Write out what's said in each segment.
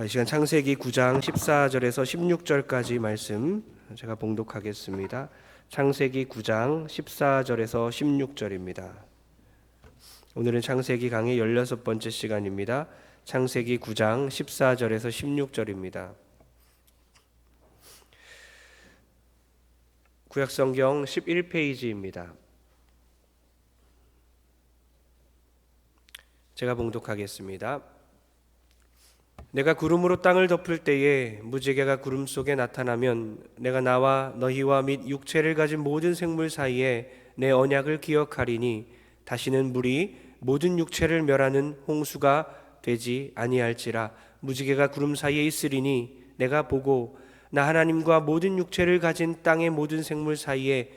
아, 이 시간 창세기 9장 14절에서 16절까지 말씀 제가 봉독하겠습니다. 창세기 9장 14절에서 16절입니다. 오늘은 창세기 강의 16번째 시간입니다. 창세기 9장 14절에서 16절입니다. 구약성경 11페이지입니다. 제가 봉독하겠습니다. 내가 구름으로 땅을 덮을 때에 무지개가 구름 속에 나타나면 내가 나와 너희와 및 육체를 가진 모든 생물 사이에 내 언약을 기억하리니 다시는 물이 모든 육체를 멸하는 홍수가 되지 아니할지라. 무지개가 구름 사이에 있으리니 내가 보고 나 하나님과 모든 육체를 가진 땅의 모든 생물 사이에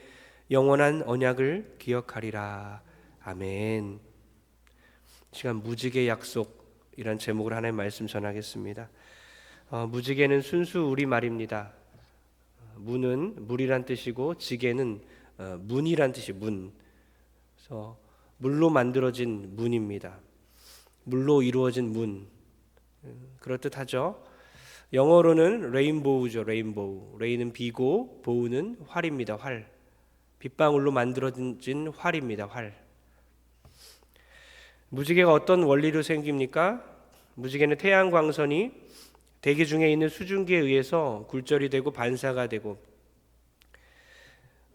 영원한 언약을 기억하리라. 아멘. 시간 무지개 약속 이란 제목으로 하나의 말씀 전하겠습니다. 어, 무지개는 순수 우리 말입니다. 무는 물이란 뜻이고 지개는 어, 문이란 뜻이 문. 그래서 물로 만들어진 문입니다. 물로 이루어진 문. 음, 그럴 듯하죠. 영어로는 레인보우죠. 레인보우. 레인은 비고 보우는 활입니다. 활. 빗방울로 만들어진 활입니다. 활. 무지개가 어떤 원리로 생깁니까? 무지개는 태양 광선이 대기 중에 있는 수증기에 의해서 굴절이 되고 반사가 되고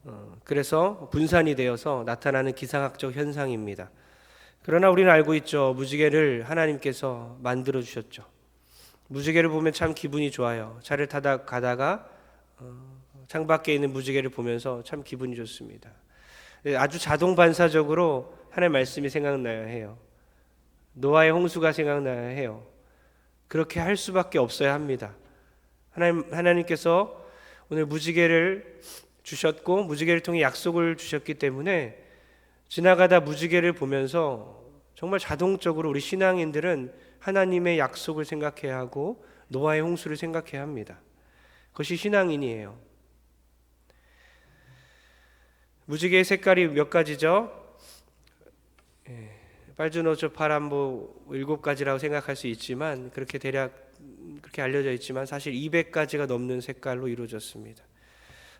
어, 그래서 분산이 되어서 나타나는 기상학적 현상입니다. 그러나 우리는 알고 있죠. 무지개를 하나님께서 만들어 주셨죠. 무지개를 보면 참 기분이 좋아요. 차를 타다 가다가 어, 창밖에 있는 무지개를 보면서 참 기분이 좋습니다. 예, 아주 자동 반사적으로 하나님 말씀이 생각나야 해요. 노아의 홍수가 생각나야 해요. 그렇게 할 수밖에 없어야 합니다. 하나님 하나님께서 오늘 무지개를 주셨고 무지개를 통해 약속을 주셨기 때문에 지나가다 무지개를 보면서 정말 자동적으로 우리 신앙인들은 하나님의 약속을 생각해야 하고 노아의 홍수를 생각해야 합니다. 그것이 신앙인이에요. 무지개의 색깔이 몇 가지죠? 예, 빨주노초 파란보 일곱 가지라고 생각할 수 있지만 그렇게 대략 그렇게 알려져 있지만 사실 200가지가 넘는 색깔로 이루어졌습니다.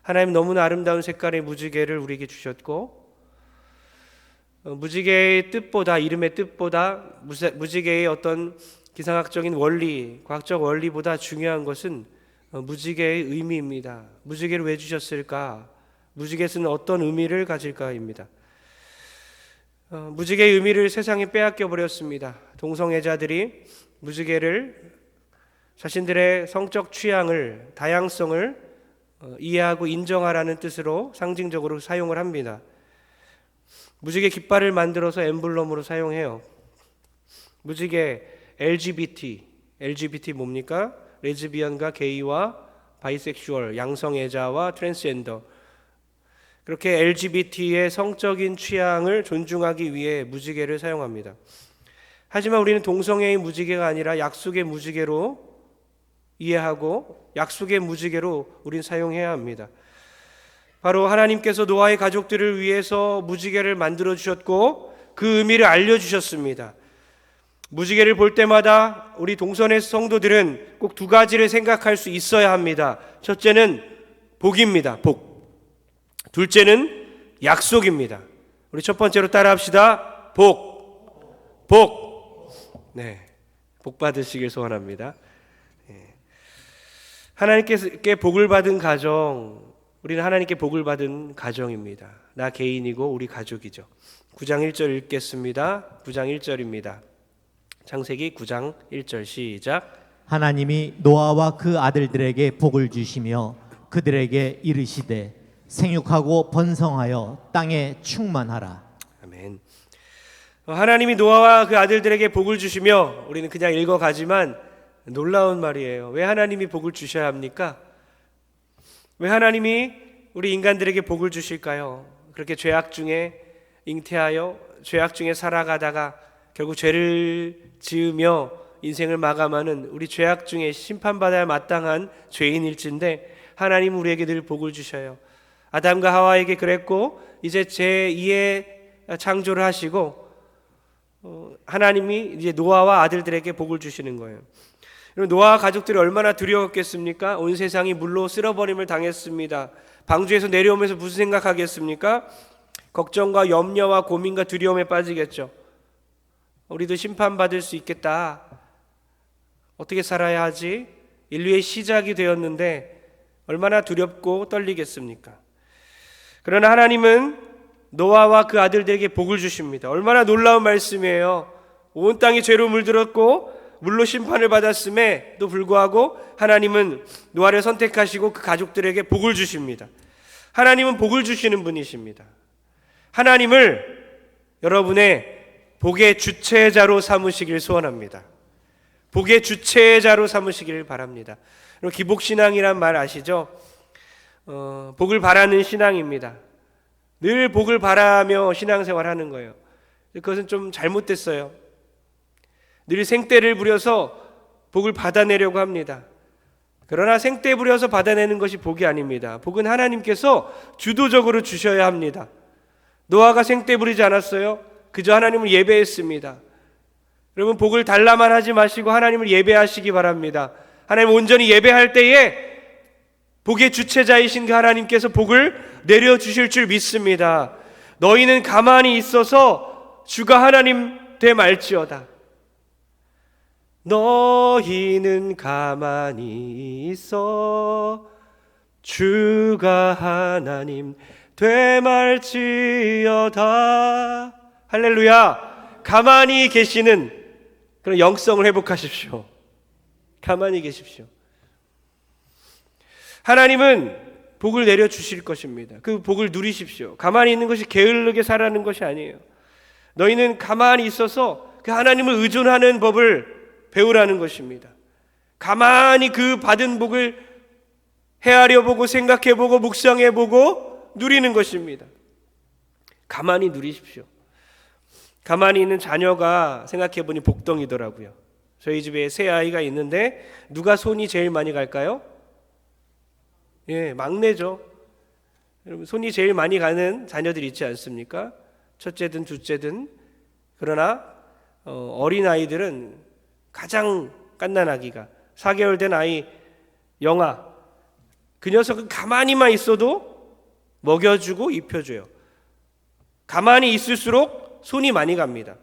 하나님 너무나 아름다운 색깔의 무지개를 우리에게 주셨고 어, 무지개의 뜻보다 이름의 뜻보다 무지개의 어떤 기상학적인 원리, 과학적 원리보다 중요한 것은 어, 무지개의 의미입니다. 무지개를 왜 주셨을까? 무지개는 어떤 의미를 가질까입니다. 어, 무지개의 의미를 세상에 빼앗겨 버렸습니다. 동성애자들이 무지개를 자신들의 성적 취향을 다양성을 어, 이해하고 인정하라는 뜻으로 상징적으로 사용을 합니다. 무지개 깃발을 만들어서 엠블럼으로 사용해요. 무지개 LGBT, LGBT 뭡니까? 레즈비언과 게이와 바이섹슈얼, 양성애자와 트랜스젠더. 그렇게 LGBT의 성적인 취향을 존중하기 위해 무지개를 사용합니다. 하지만 우리는 동성애의 무지개가 아니라 약속의 무지개로 이해하고 약속의 무지개로 우린 사용해야 합니다. 바로 하나님께서 노아의 가족들을 위해서 무지개를 만들어 주셨고 그 의미를 알려 주셨습니다. 무지개를 볼 때마다 우리 동선의 성도들은 꼭 두 가지를 생각할 수 있어야 합니다. 첫째는 복입니다. 복. 둘째는 약속입니다. 우리 첫 번째로 따라합시다. 복. 복. 네. 복 받으시길 소원합니다. 예. 하나님께 복을 받은 가정, 우리는 하나님께 복을 받은 가정입니다. 나 개인이고 우리 가족이죠. 9장 1절 읽겠습니다. 9장 1절입니다. 창세기 9장 1절 시작. 하나님이 노아와 그 아들들에게 복을 주시며 그들에게 이르시되 생육하고 번성하여 땅에 충만하라. 아멘. 어, 하나님이 노아와 그 아들들에게 복을 주시며 우리는 그냥 읽어가지만 놀라운 말이에요. 왜 하나님이 복을 주셔야 합니까? 왜 하나님이 우리 인간들에게 복을 주실까요? 그렇게 죄악 중에 잉태하여 죄악 중에 살아가다가 결국 죄를 지으며 인생을 마감하는 우리 죄악 중에 심판받아야 마땅한 죄인일진데 하나님 우리에게 늘 복을 주셔요. 아담과 하와에게 그랬고 이제 제 2의 창조를 하시고 어, 하나님이 이제 노아와 아들들에게 복을 주시는 거예요. 노아 가족들이 얼마나 두려웠겠습니까? 온 세상이 물로 쓸어버림을 당했습니다. 방주에서 내려오면서 무슨 생각하겠습니까? 걱정과 염려와 고민과 두려움에 빠지겠죠. 우리도 심판받을 수 있겠다. 어떻게 살아야 하지? 인류의 시작이 되었는데 얼마나 두렵고 떨리겠습니까? 그러나 하나님은 노아와 그 아들들에게 복을 주십니다. 얼마나 놀라운 말씀이에요. 온 땅이 죄로 물들었고 물로 심판을 받았음에도 불구하고 하나님은 노아를 선택하시고 그 가족들에게 복을 주십니다. 하나님은 복을 주시는 분이십니다. 하나님을 여러분의 복의 주체자로 삼으시길 소원합니다. 복의 주체자로 삼으시길 바랍니다. 기복신앙이란 말 아시죠? 어, 복을 바라는 신앙입니다. 늘 복을 바라며 신앙생활 하는 거예요. 그것은 좀 잘못됐어요. 늘 생떼를 부려서 복을 받아내려고 합니다. 그러나 생떼 부려서 받아내는 것이 복이 아닙니다. 복은 하나님께서 주도적으로 주셔야 합니다. 노아가 생떼 부리지 않았어요. 그저 하나님을 예배했습니다. 여러분 복을 달라만 하지 마시고 하나님을 예배하시기 바랍니다. 하나님 온전히 예배할 때에 복의 주체자이신 그 하나님께서 복을 내려 주실 줄 믿습니다. 너희는 가만히 있어서 주가 하나님 되 말지어다. 너희는 가만히 있어 주가 하나님 되 말지어다. 할렐루야. 가만히 계시는 그런 영성을 회복하십시오. 가만히 계십시오. 하나님은 복을 내려 주실 것입니다. 그 복을 누리십시오. 가만히 있는 것이 게을르게 살아는 것이 아니에요. 너희는 가만히 있어서 그 하나님을 의존하는 법을 배우라는 것입니다. 가만히 그 받은 복을 헤아려 보고 생각해 보고 묵상해 보고 누리는 것입니다. 가만히 누리십시오. 가만히 있는 자녀가 생각해 보니 복덩이더라고요. 저희 집에 새 아이가 있는데 누가 손이 제일 많이 갈까요? 예, 막내죠. 여러분 손이 제일 많이 가는 자녀들 있지 않습니까? 첫째든 둘째든 그러나 어, 어린 아이들은 가장 깐난아기가 4개월 된 아이 영아 그 녀석은 가만히만 있어도 먹여주고 입혀줘요. 가만히 있을수록 손이 많이 갑니다.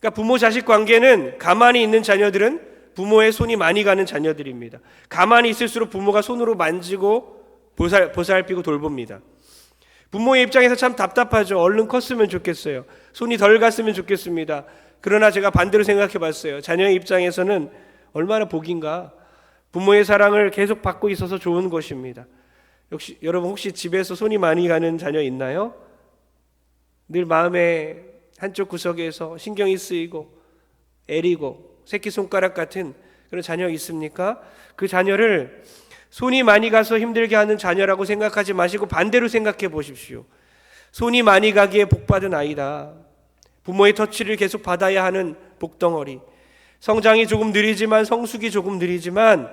그러니까 부모 자식 관계는 가만히 있는 자녀들은 부모의 손이 많이 가는 자녀들입니다. 가만히 있을수록 부모가 손으로 만지고 보살, 보살피고 돌봅니다. 부모의 입장에서 참 답답하죠. 얼른 컸으면 좋겠어요. 손이 덜 갔으면 좋겠습니다. 그러나 제가 반대로 생각해 봤어요. 자녀의 입장에서는 얼마나 복인가. 부모의 사랑을 계속 받고 있어서 좋은 것입니다. 역시 여러분 혹시 집에서 손이 많이 가는 자녀 있나요? 늘 마음의 한쪽 구석에서 신경이 쓰이고 애리고 새끼 손가락 같은 그런 자녀 있습니까? 그 자녀를 손이 많이 가서 힘들게 하는 자녀라고 생각하지 마시고 반대로 생각해 보십시오. 손이 많이 가기에 복받은 아이다. 부모의 터치를 계속 받아야 하는 복덩어리. 성장이 조금 느리지만 성숙이 조금 느리지만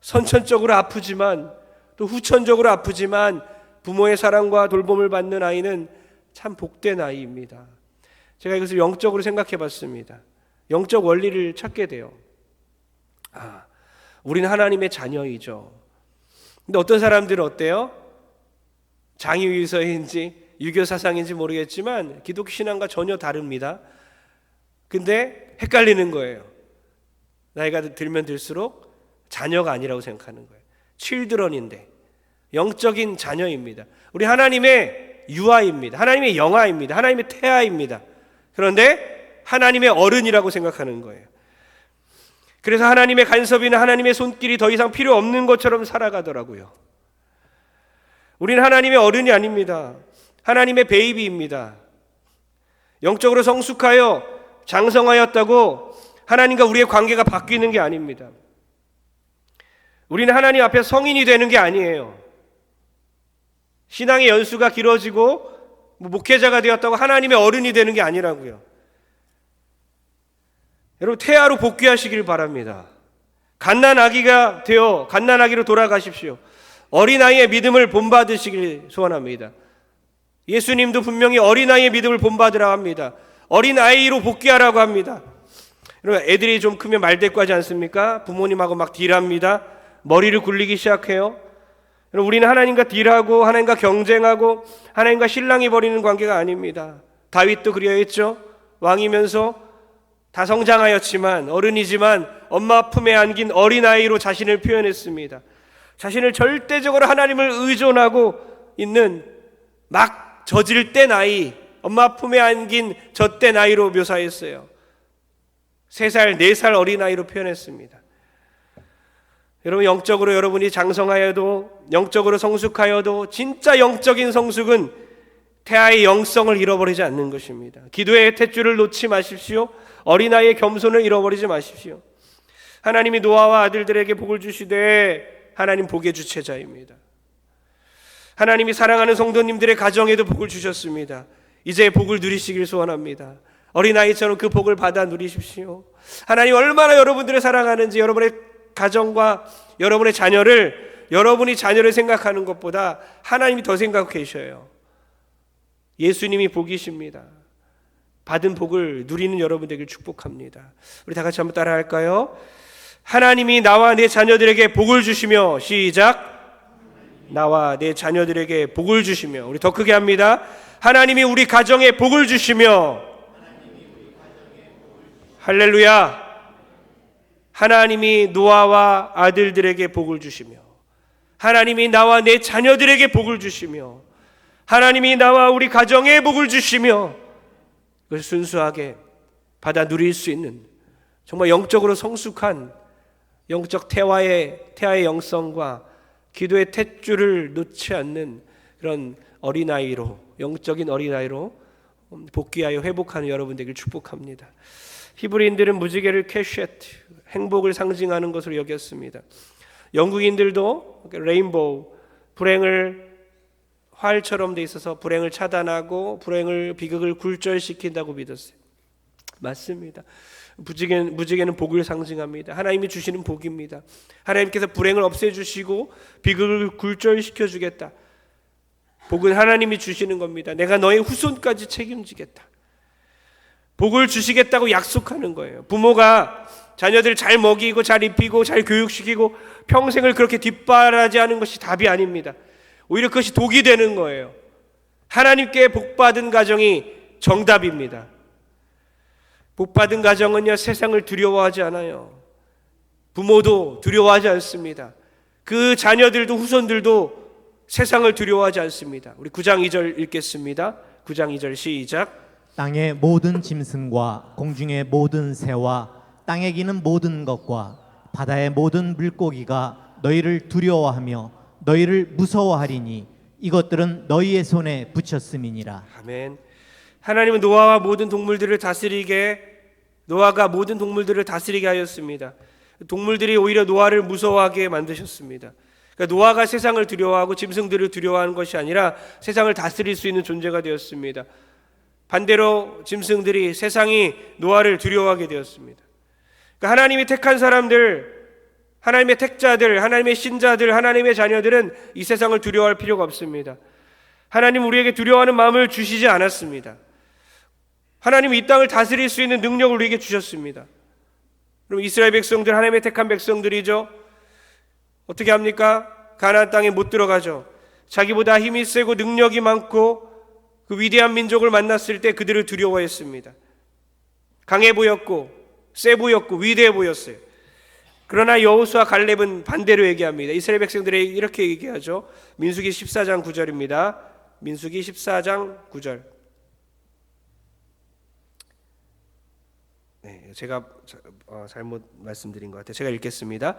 선천적으로 아프지만 또 후천적으로 아프지만 부모의 사랑과 돌봄을 받는 아이는 참 복된 아이입니다. 제가 이것을 영적으로 생각해 봤습니다. 영적 원리를 찾게 돼요. 아, 우리는 하나님의 자녀이죠. 근데 어떤 사람들은 어때요? 장유유서인지 유교 사상인지 모르겠지만 기독교 신앙과 전혀 다릅니다. 근데 헷갈리는 거예요. 나이가 들면 들수록 자녀가 아니라고 생각하는 거예요. 칠드런인데 영적인 자녀입니다. 우리 하나님의 유아입니다. 하나님의 영아입니다. 하나님의 태아입니다. 그런데 하나님의 어른이라고 생각하는 거예요. 그래서 하나님의 간섭이나 하나님의 손길이 더 이상 필요 없는 것처럼 살아가더라고요. 우리는 하나님의 어른이 아닙니다. 하나님의 베이비입니다. 영적으로 성숙하여 장성하였다고 하나님과 우리의 관계가 바뀌는 게 아닙니다. 우리는 하나님 앞에 성인이 되는 게 아니에요. 신앙의 연수가 길어지고 뭐 목회자가 되었다고 하나님의 어른이 되는 게 아니라고요. 여러분 태아로 복귀하시길 바랍니다. 갓난 아기가 되어 갓난 아기로 돌아가십시오. 어린아이의 믿음을 본받으시길 소원합니다. 예수님도 분명히 어린아이의 믿음을 본받으라 합니다. 어린아이로 복귀하라고 합니다. 그러면 애들이 좀 크면 말대꾸하지 않습니까? 부모님하고 막 딜합니다. 머리를 굴리기 시작해요. 여러분, 우리는 하나님과 딜하고 하나님과 경쟁하고 하나님과 신랑이 벌이는 관계가 아닙니다. 다윗도 그리하였죠. 왕이면서 다 성장하였지만 어른이지만 엄마 품에 안긴 어린아이로 자신을 표현했습니다. 자신을 절대적으로 하나님을 의존하고 있는 막 저질 때 나이, 엄마 품에 안긴 저 때 나이로 묘사했어요. 세 살, 네살 어린아이로 표현했습니다. 여러분 영적으로 여러분이 장성하여도 영적으로 성숙하여도 진짜 영적인 성숙은 태아의 영성을 잃어버리지 않는 것입니다. 기도의 탯줄을 놓지 마십시오. 어린아이의 겸손을 잃어버리지 마십시오. 하나님이 노아와 아들들에게 복을 주시되 하나님 복의 주체자입니다. 하나님이 사랑하는 성도님들의 가정에도 복을 주셨습니다. 이제 복을 누리시길 소원합니다. 어린아이처럼 그 복을 받아 누리십시오. 하나님 얼마나 여러분들을 사랑하는지 여러분의 가정과 여러분의 자녀를 여러분이 자녀를 생각하는 것보다 하나님이 더 생각하고 계셔요. 예수님이 복이십니다. 받은 복을 누리는 여러분 되길 축복합니다. 우리 다 같이 한번 따라 할까요? 하나님이 나와 내 자녀들에게 복을 주시며 시작 나와 내 자녀들에게 복을 주시며 우리 더 크게 합니다. 하나님이 우리 가정에 복을 주시며 할렐루야. 하나님이 노아와 아들들에게 복을 주시며 하나님이 나와 내 자녀들에게 복을 주시며 하나님이 나와 우리 가정에 복을 주시며 그걸 순수하게 받아 누릴 수 있는 정말 영적으로 성숙한 영적 태화의 태화의 영성과 기도의 탯줄을 놓지 않는 그런 어린아이로 영적인 어린아이로 복귀하여 회복하는 여러분 되길 축복합니다. 히브리인들은 무지개를 캐쉐트 행복을 상징하는 것으로 여겼습니다. 영국인들도 레인보우 불행을 활처럼 돼 있어서 불행을 차단하고 불행을 비극을 굴절시킨다고 믿었어요. 맞습니다. 무지개, 무지개는 복을 상징합니다. 하나님이 주시는 복입니다. 하나님께서 불행을 없애주시고 비극을 굴절시켜 주겠다. 복은 하나님이 주시는 겁니다. 내가 너의 후손까지 책임지겠다. 복을 주시겠다고 약속하는 거예요. 부모가 자녀들 잘 먹이고 잘 입히고 잘 교육시키고 평생을 그렇게 뒷바라지하는 것이 답이 아닙니다. 오히려 그것이 독이 되는 거예요. 하나님께 복받은 가정이 정답입니다. 복받은 가정은요 세상을 두려워하지 않아요. 부모도 두려워하지 않습니다. 그 자녀들도 후손들도 세상을 두려워하지 않습니다. 우리 9장 2절 읽겠습니다. 9장 2절 시작. 땅의 모든 짐승과 공중의 모든 새와 땅에 기는 모든 것과 바다의 모든 물고기가 너희를 두려워하며 너희를 무서워하리니 이것들은 너희의 손에 붙였음이니라. 아멘. 하나님은 노아와 모든 동물들을 다스리게 노아가 모든 동물들을 다스리게 하였습니다. 동물들이 오히려 노아를 무서워하게 만드셨습니다. 그러니까 노아가 세상을 두려워하고 짐승들을 두려워하는 것이 아니라 세상을 다스릴 수 있는 존재가 되었습니다. 반대로 짐승들이 세상이 노아를 두려워하게 되었습니다. 그러니까 하나님이 택한 사람들, 하나님의 택자들, 하나님의 신자들, 하나님의 자녀들은 이 세상을 두려워할 필요가 없습니다. 하나님 우리에게 두려워하는 마음을 주시지 않았습니다. 하나님 이 땅을 다스릴 수 있는 능력을 우리에게 주셨습니다. 그럼 이스라엘 백성들 하나님의 택한 백성들이죠. 어떻게 합니까? 가나안 땅에 못 들어가죠. 자기보다 힘이 세고 능력이 많고 그 위대한 민족을 만났을 때 그들을 두려워했습니다. 강해 보였고 세 보였고 위대해 보였어요. 그러나 여호수아 갈렙은 반대로 얘기합니다. 이스라엘 백성들이 이렇게 얘기하죠. 민수기 14장 9절입니다. 민수기 14장 9절. 네, 제가 자- 어, 잘못 말씀드린 것 같아요. 제가 읽겠습니다.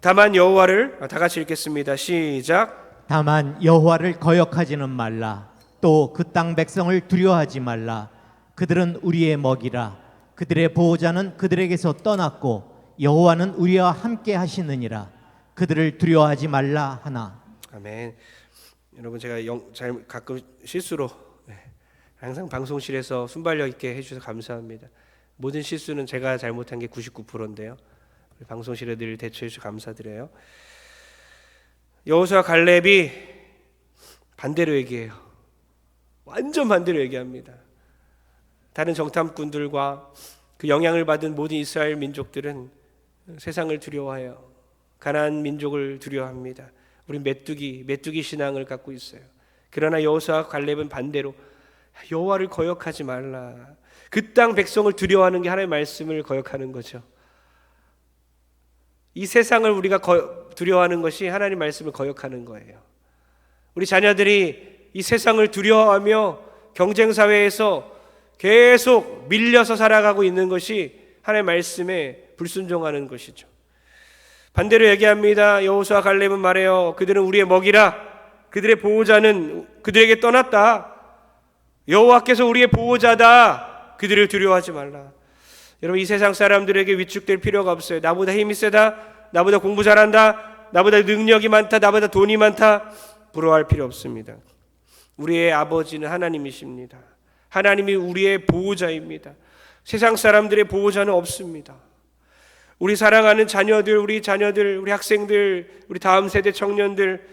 다만 여호와를 아, 다 같이 읽겠습니다. 시작. 다만 여호와를 거역하지는 말라. 또 그 땅 백성을 두려워하지 말라. 그들은 우리의 먹이라. 그들의 보호자는 그들에게서 떠났고 여호와는 우리와 함께 하시느니라. 그들을 두려워하지 말라 하나. 아멘. 여러분 제가 영, 잘 가끔 실수로 네, 항상 방송실에서 순발력 있게 해주셔서 감사합니다. 모든 실수는 제가 잘못한 게 99%인데요. 방송실에 늘 대처해 주셔서 감사드려요. 여호수아 갈렙이 반대로 얘기해요. 완전 반대로 얘기합니다. 다른 정탐꾼들과 그 영향을 받은 모든 이스라엘 민족들은 세상을 두려워해요. 가나안 민족을 두려워합니다. 우리 메뚜기 메뚜기 신앙을 갖고 있어요. 그러나 여호수아 갈렙은 반대로 여호와를 거역하지 말라. 그 땅 백성을 두려워하는 게 하나님의 말씀을 거역하는 거죠. 이 세상을 우리가 거- 두려워하는 것이 하나님 말씀을 거역하는 거예요. 우리 자녀들이 이 세상을 두려워하며 경쟁 사회에서 계속 밀려서 살아가고 있는 것이 하나님의 말씀에 불순종하는 것이죠. 반대로 얘기합니다. 여호수아 갈렙은 말해요. 그들은 우리의 먹이라. 그들의 보호자는 그들에게 떠났다. 여호와께서 우리의 보호자다. 그들을 두려워하지 말라. 여러분 이 세상 사람들에게 위축될 필요가 없어요. 나보다 힘이 세다. 나보다 공부 잘한다. 나보다 능력이 많다. 나보다 돈이 많다. 부러워할 필요 없습니다. 우리의 아버지는 하나님이십니다. 하나님이 우리의 보호자입니다. 세상 사람들의 보호자는 없습니다. 우리 사랑하는 자녀들, 우리 자녀들, 우리 학생들, 우리 다음 세대 청년들,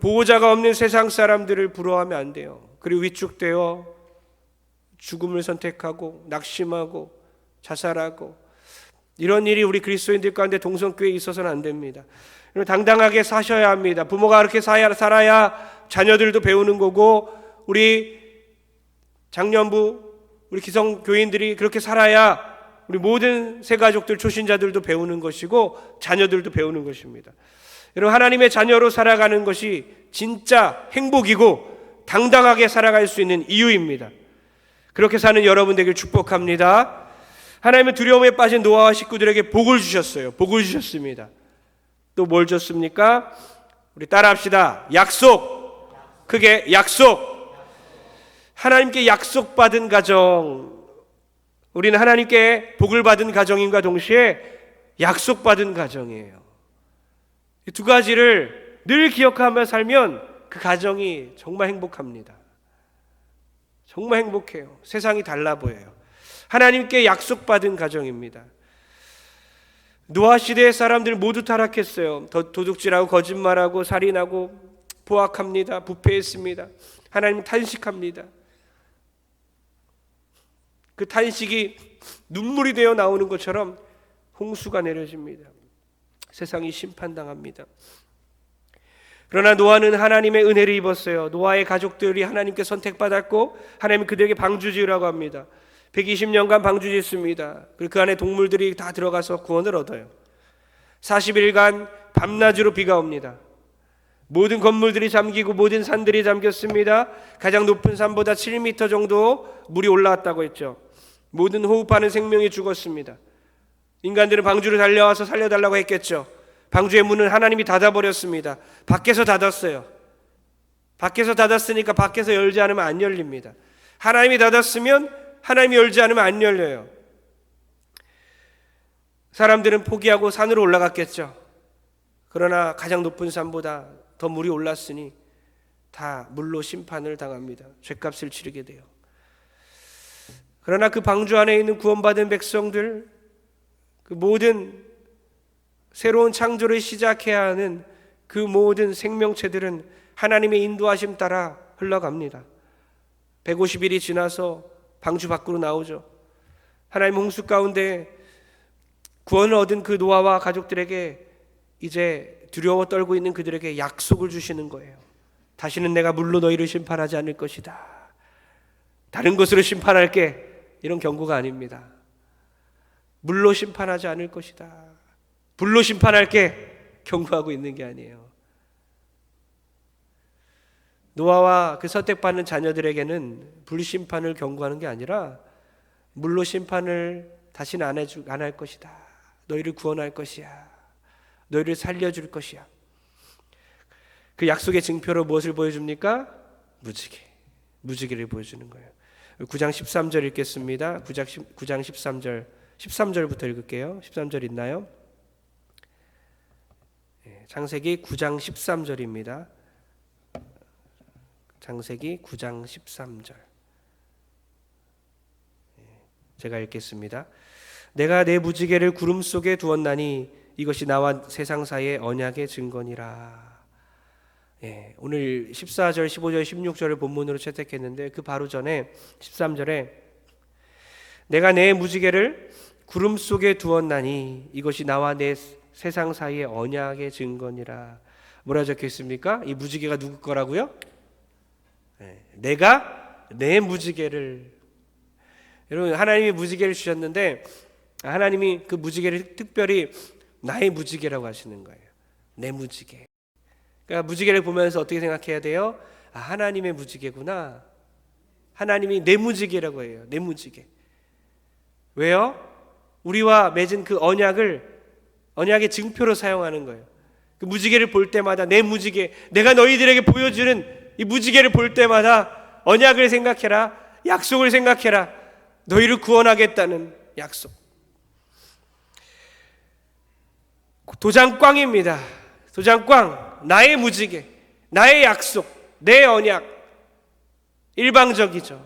보호자가 없는 세상 사람들을 부러워하면 안 돼요. 그리고 위축되어 죽음을 선택하고 낙심하고 자살하고 이런 일이 우리 그리스도인들 가운데 동성교회에 있어서는 안 됩니다. 당당하게 사셔야 합니다. 부모가 그렇게 사야, 살아야 자녀들도 배우는 거고 우리 장년부 우리 기성 교인들이 그렇게 살아야 우리 모든 새 가족들 초신자들도 배우는 것이고 자녀들도 배우는 것입니다. 여러분 하나님의 자녀로 살아가는 것이 진짜 행복이고 당당하게 살아갈 수 있는 이유입니다. 그렇게 사는 여러분 되길 축복합니다. 하나님의 두려움에 빠진 노아와 식구들에게 복을 주셨어요. 복을 주셨습니다. 또 뭘 줬습니까? 우리 따라합시다. 약속. 크게 약속. 하나님께 약속받은 가정. 우리는 하나님께 복을 받은 가정인과 동시에 약속받은 가정이에요. 이두 가지를 늘 기억하며 살면 그 가정이 정말 행복합니다. 정말 행복해요. 세상이 달라 보여요. 하나님께 약속받은 가정입니다. 노아 시대의 사람들 모두 타락했어요. 더 도둑질하고 거짓말하고 살인하고 포악합니다. 부패했습니다. 하나님 탄식합니다. 그 탄식이 눈물이 되어 나오는 것처럼 홍수가 내려집니다. 세상이 심판당합니다. 그러나 노아는 하나님의 은혜를 입었어요. 노아의 가족들이 하나님께 선택받았고 하나님 그들에게 방주 지으라고 합니다. 120년간 방주 짓습니다. 그리고 그 안에 동물들이 다 들어가서 구원을 얻어요. 40일간 밤낮으로 비가 옵니다. 모든 건물들이 잠기고 모든 산들이 잠겼습니다. 가장 높은 산보다 7m 정도 물이 올라왔다고 했죠. 모든 호흡하는 생명이 죽었습니다. 인간들은 방주를 달려와서 살려달라고 했겠죠. 방주의 문은 하나님이 닫아버렸습니다. 밖에서 닫았어요. 밖에서 닫았으니까 밖에서 열지 않으면 안 열립니다. 하나님이 닫았으면 하나님이 열지 않으면 안 열려요. 사람들은 포기하고 산으로 올라갔겠죠. 그러나 가장 높은 산보다 더 물이 올랐으니 다 물로 심판을 당합니다. 죄값을 치르게 돼요. 그러나 그 방주 안에 있는 구원받은 백성들, 그 모든 새로운 창조를 시작해야 하는 그 모든 생명체들은 하나님의 인도하심 따라 흘러갑니다. 150일이 지나서 방주 밖으로 나오죠. 하나님 홍수 가운데 구원을 얻은 그 노아와 가족들에게 이제 두려워 떨고 있는 그들에게 약속을 주시는 거예요. 다시는 내가 물로 너희를 심판하지 않을 것이다. 다른 것으로 심판할게. 이런 경고가 아닙니다. 물로 심판하지 않을 것이다. 불로 심판할게. 경고하고 있는 게 아니에요. 노아와 그 선택받는 자녀들에게는 불심판을 경고하는 게 아니라 물로 심판을 다시는 안 해줄 안 할 것이다. 너희를 구원할 것이야. 너희를 살려줄 것이야. 그 약속의 증표로 무엇을 보여줍니까? 무지개. 무지개를 보여주는 거예요. 9장 13절 읽겠습니다. 9장, 9장 13절. 13절부터 읽을게요. 13절 있나요? 예, 창세기 9장 13절입니다. 창세기 9장 13절. 예, 제가 읽겠습니다. 내가 내 무지개를 구름 속에 두었나니 이것이 나와 세상 사이의 언약의 증거니라. 예, 오늘 14절, 15절, 16절을 본문으로 채택했는데 그 바로 전에 13절에 내가 내 무지개를 구름 속에 두었나니 이것이 나와 내 세상 사이의 언약의 증거니라. 뭐라 적혀 있습니까? 이 무지개가 누구 거라고요? 네, 내가 내 무지개를 여러분 하나님이 무지개를 주셨는데 하나님이 그 무지개를 특별히 나의 무지개라고 하시는 거예요. 내 무지개. 그러니까 무지개를 보면서 어떻게 생각해야 돼요? 아, 하나님의 무지개구나. 하나님이 내 무지개라고 해요. 내 무지개. 왜요? 우리와 맺은 그 언약을 언약의 증표로 사용하는 거예요. 그 무지개를 볼 때마다 내 무지개, 내가 너희들에게 보여주는 이 무지개를 볼 때마다 언약을 생각해라. 약속을 생각해라. 너희를 구원하겠다는 약속. 도장꽝입니다. 도장꽝. 나의 무지개. 나의 약속. 내 언약. 일방적이죠.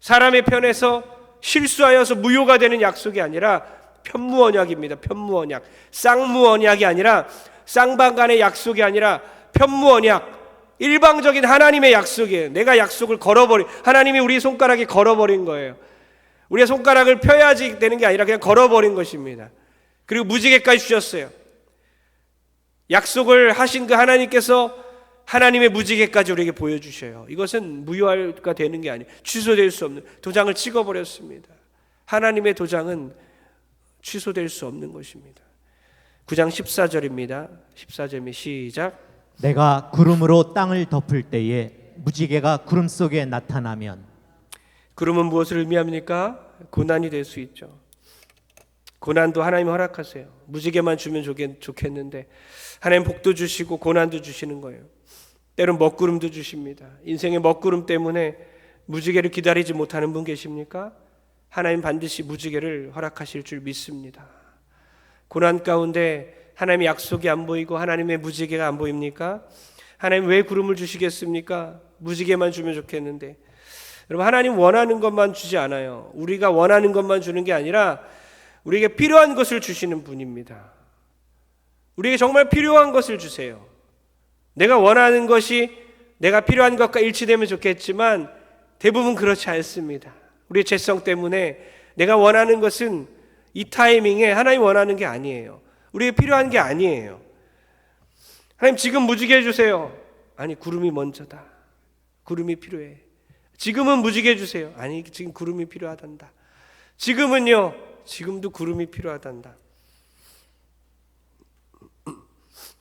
사람의 편에서 실수하여서 무효가 되는 약속이 아니라 편무 언약입니다. 편무 언약. 쌍무 언약이 아니라 쌍방 간의 약속이 아니라 편무 언약. 일방적인 하나님의 약속이에요. 내가 약속을 걸어버린 하나님이 우리 손가락에 걸어버린 거예요. 우리의 손가락을 펴야지 되는 게 아니라 그냥 걸어버린 것입니다. 그리고 무지개까지 주셨어요. 약속을 하신 그 하나님께서 하나님의 무지개까지 우리에게 보여주셔요. 이것은 무효가 되는 게 아니에요. 취소될 수 없는 도장을 찍어버렸습니다. 하나님의 도장은 취소될 수 없는 것입니다. 9장 14절입니다. 14절이 시작. 내가 구름으로 땅을 덮을 때에 무지개가 구름 속에 나타나면 구름은 무엇을 의미합니까? 고난이 될 수 있죠. 고난도 하나님 허락하세요. 무지개만 주면 좋겠, 좋겠는데 하나님 복도 주시고 고난도 주시는 거예요. 때론 먹구름도 주십니다. 인생의 먹구름 때문에 무지개를 기다리지 못하는 분 계십니까? 하나님 반드시 무지개를 허락하실 줄 믿습니다. 고난 가운데 하나님의 약속이 안 보이고 하나님의 무지개가 안 보입니까? 하나님 왜 구름을 주시겠습니까? 무지개만 주면 좋겠는데. 여러분 하나님 원하는 것만 주지 않아요. 우리가 원하는 것만 주는 게 아니라 우리에게 필요한 것을 주시는 분입니다. 우리에게 정말 필요한 것을 주세요. 내가 원하는 것이 내가 필요한 것과 일치되면 좋겠지만 대부분 그렇지 않습니다. 우리의 죄성 때문에 내가 원하는 것은 이 타이밍에 하나님 원하는 게 아니에요. 우리에게 필요한 게 아니에요. 하나님 지금 무지개 해주세요. 아니 구름이 먼저다. 구름이 필요해. 지금은 무지개 해주세요. 아니 지금 구름이 필요하단다. 지금은요. 지금도 구름이 필요하단다.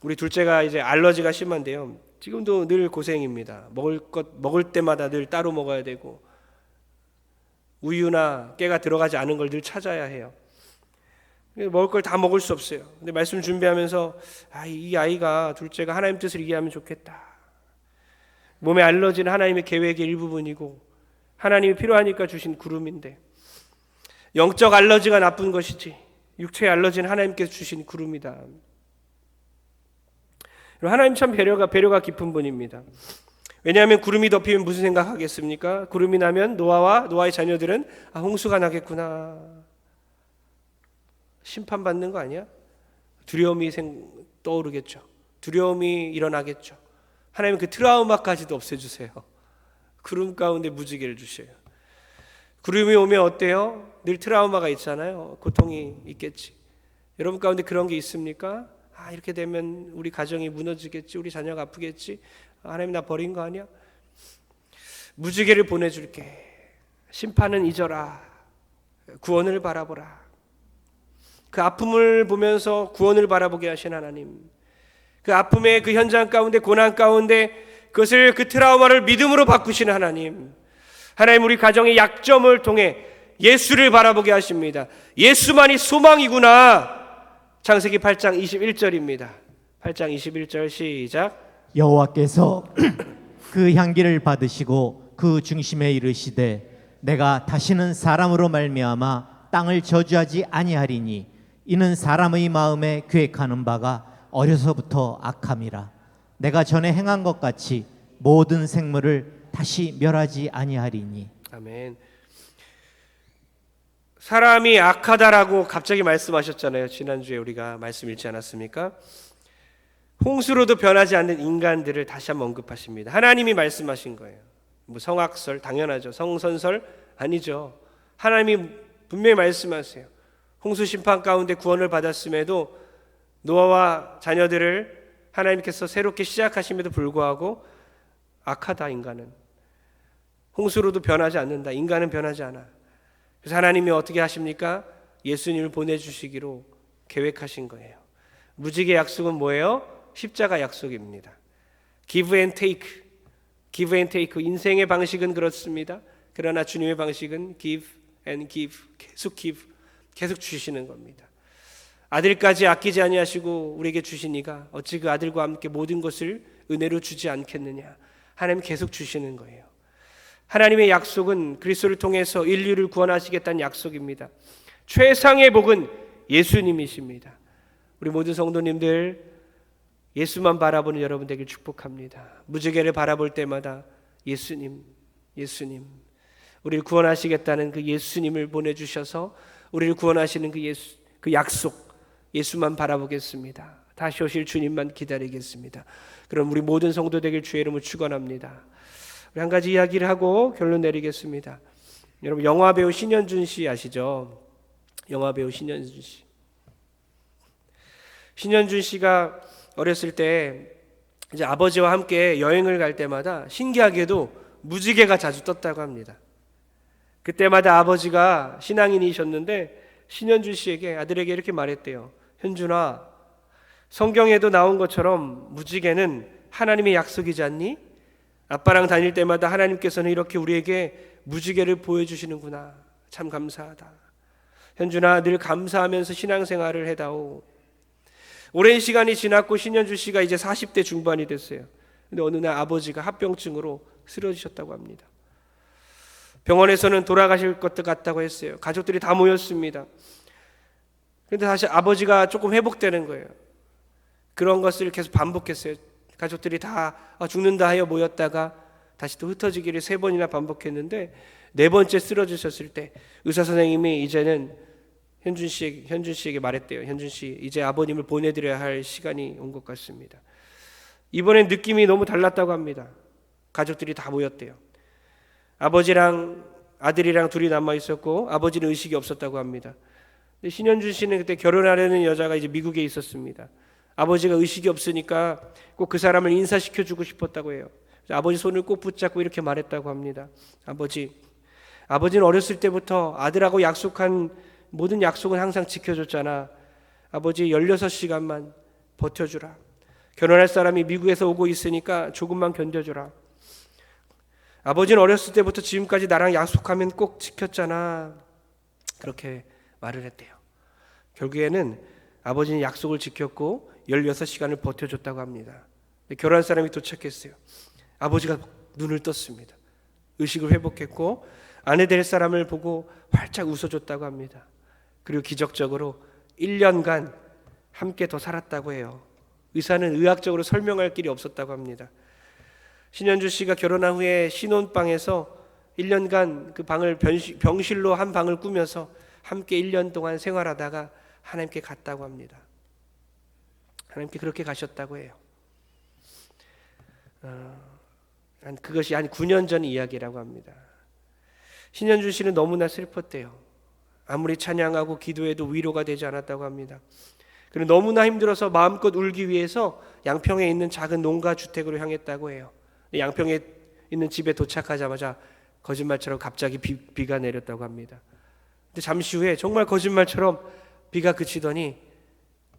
우리 둘째가 이제 알러지가 심한데요. 지금도 늘 고생입니다. 먹을 것 먹을 때마다 늘 따로 먹어야 되고 우유나 깨가 들어가지 않은 걸 늘 찾아야 해요. 먹을 걸 다 먹을 수 없어요. 근데 말씀 준비하면서 아, 이 아이가 둘째가 하나님 뜻을 이해하면 좋겠다. 몸에 알러지는 하나님의 계획의 일부분이고 하나님이 필요하니까 주신 구름인데 영적 알러지가 나쁜 것이지 육체의 알러지는 하나님께서 주신 구름이다. 하나님 참 배려가 배려가 깊은 분입니다. 왜냐하면 구름이 덮이면 무슨 생각하겠습니까? 구름이 나면 노아와 노아의 자녀들은 아, 홍수가 나겠구나. 심판받는 거 아니야? 두려움이 생, 떠오르겠죠. 두려움이 일어나겠죠. 하나님 그 트라우마까지도 없애주세요. 구름 가운데 무지개를 주셔요. 구름이 오면 어때요? 늘 트라우마가 있잖아요. 고통이 있겠지. 여러분 가운데 그런 게 있습니까? 아, 이렇게 되면 우리 가정이 무너지겠지. 우리 자녀가 아프겠지. 하나님 나 버린 거 아니야? 무지개를 보내줄게. 심판은 잊어라. 구원을 바라보라. 그 아픔을 보면서 구원을 바라보게 하신 하나님. 그 아픔의 그 현장 가운데 고난 가운데 그것을 그 트라우마를 믿음으로 바꾸시는 하나님. 하나님 우리 가정의 약점을 통해 예수를 바라보게 하십니다. 예수만이 소망이구나. 창세기 8장 21절입니다. 8장 21절 시작. 여호와께서 그 향기를 받으시고 그 중심에 이르시되 내가 다시는 사람으로 말미암아 땅을 저주하지 아니하리니 이는 사람의 마음에 계획하는 바가 어려서부터 악함이라 내가 전에 행한 것 같이 모든 생물을 다시 멸하지 아니하리니 아멘. 사람이 악하다라고 갑자기 말씀하셨잖아요. 지난주에 우리가 말씀 읽지 않았습니까? 홍수로도 변하지 않는 인간들을 다시 한번 언급하십니다. 하나님이 말씀하신 거예요. 뭐 성악설 당연하죠. 성선설 아니죠. 하나님이 분명히 말씀하세요. 홍수 심판 가운데 구원을 받았음에도 노아와 자녀들을 하나님께서 새롭게 시작하심에도 불구하고 악하다 인간은 홍수로도 변하지 않는다. 인간은 변하지 않아. 그래서 하나님이 어떻게 하십니까? 예수님을 보내주시기로 계획하신 거예요. 무지개 약속은 뭐예요? 십자가 약속입니다. Give and take, give and take. 인생의 방식은 그렇습니다. 그러나 주님의 방식은 give and give, 계속 give, 계속 주시는 겁니다. 아들까지 아끼지 아니하시고 우리에게 주시니가 어찌 그 아들과 함께 모든 것을 은혜로 주지 않겠느냐? 하나님 계속 주시는 거예요. 하나님의 약속은 그리스도를 통해서 인류를 구원하시겠다는 약속입니다. 최상의 복은 예수님이십니다. 우리 모든 성도님들 예수만 바라보는 여러분 되길 축복합니다. 무지개를 바라볼 때마다 예수님, 예수님, 우리를 구원하시겠다는 그 예수님을 보내주셔서 우리를 구원하시는 그 예수, 그 약속, 예수만 바라보겠습니다. 다시 오실 주님만 기다리겠습니다. 그럼 우리 모든 성도 되길 주의 이름으로 축원합니다. 우리 한 가지 이야기를 하고 결론 내리겠습니다. 여러분 영화 배우 신현준 씨 아시죠? 영화 배우 신현준 씨. 신현준 씨가 어렸을 때 이제 아버지와 함께 여행을 갈 때마다 신기하게도 무지개가 자주 떴다고 합니다. 그때마다 아버지가 신앙인이셨는데 신현준 씨에게 아들에게 이렇게 말했대요. 현준아, 성경에도 나온 것처럼 무지개는 하나님의 약속이지 않니? 아빠랑 다닐 때마다 하나님께서는 이렇게 우리에게 무지개를 보여주시는구나. 참 감사하다. 현준아, 늘 감사하면서 신앙생활을 해다오. 오랜 시간이 지났고 신현주 씨가 이제 40대 중반이 됐어요. 근데 어느 날 아버지가 합병증으로 쓰러지셨다고 합니다. 병원에서는 돌아가실 것 같다고 했어요. 가족들이 다 모였습니다. 근데 다시 아버지가 조금 회복되는 거예요. 그런 것을 계속 반복했어요. 가족들이 다 아, 죽는다 하여 모였다가 다시 또 흩어지기를 세 번이나 반복했는데 네 번째 쓰러지셨을 때 의사 선생님이 이제는 현준 씨 현준 씨에게 말했대요. 현준 씨 이제 아버님을 보내드려야 할 시간이 온 것 같습니다. 이번엔 느낌이 너무 달랐다고 합니다. 가족들이 다 모였대요. 아버지랑 아들이랑 둘이 남아 있었고 아버지는 의식이 없었다고 합니다. 신현준 씨는 그때 결혼하려는 여자가 이제 미국에 있었습니다. 아버지가 의식이 없으니까 꼭 그 사람을 인사시켜 주고 싶었다고 해요. 아버지 손을 꼭 붙잡고 이렇게 말했다고 합니다. 아버지, 아버지는 어렸을 때부터 아들하고 약속한 모든 약속은 항상 지켜줬잖아. 아버지 16시간만 버텨주라. 결혼할 사람이 미국에서 오고 있으니까 조금만 견뎌주라. 아버지는 어렸을 때부터 지금까지 나랑 약속하면 꼭 지켰잖아. 그렇게 말을 했대요. 결국에는 아버지는 약속을 지켰고 16시간을 버텨줬다고 합니다. 결혼한 사람이 도착했어요. 아버지가 눈을 떴습니다. 의식을 회복했고 아내 될 사람을 보고 활짝 웃어줬다고 합니다. 그리고 기적적으로 1년간 함께 더 살았다고 해요. 의사는 의학적으로 설명할 길이 없었다고 합니다. 신현주 씨가 결혼한 후에 신혼방에서 1년간 그 방을 병실로 한 방을 꾸며서 함께 1년 동안 생활하다가 하나님께 갔다고 합니다. 하나님께 그렇게 가셨다고 해요. 어, 한 그것이 한 9년 전 이야기라고 합니다. 신현주 씨는 너무나 슬펐대요. 아무리 찬양하고 기도해도 위로가 되지 않았다고 합니다. 그리고 너무나 힘들어서 마음껏 울기 위해서 양평에 있는 작은 농가 주택으로 향했다고 해요. 양평에 있는 집에 도착하자마자 거짓말처럼 갑자기 비, 비가 내렸다고 합니다. 근데 잠시 후에 정말 거짓말처럼 비가 그치더니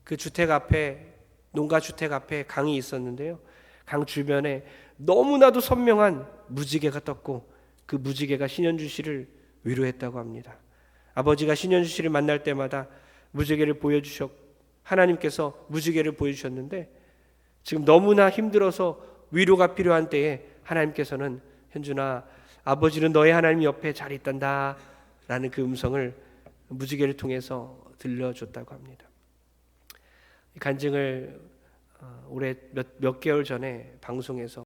그 주택 앞에 농가 주택 앞에 강이 있었는데요. 강 주변에 너무나도 선명한 무지개가 떴고 그 무지개가 신현주 씨를 위로했다고 합니다. 아버지가 신현주 씨를 만날 때마다 무지개를 보여주셨 하나님께서 무지개를 보여주셨는데 지금 너무나 힘들어서 위로가 필요한 때에 하나님께서는 현준아 아버지는 너의 하나님 옆에 잘 있단다 라는 그 음성을 무지개를 통해서 들려줬다고 합니다. 간증을 어, 올해 몇, 몇 개월 전에 방송에서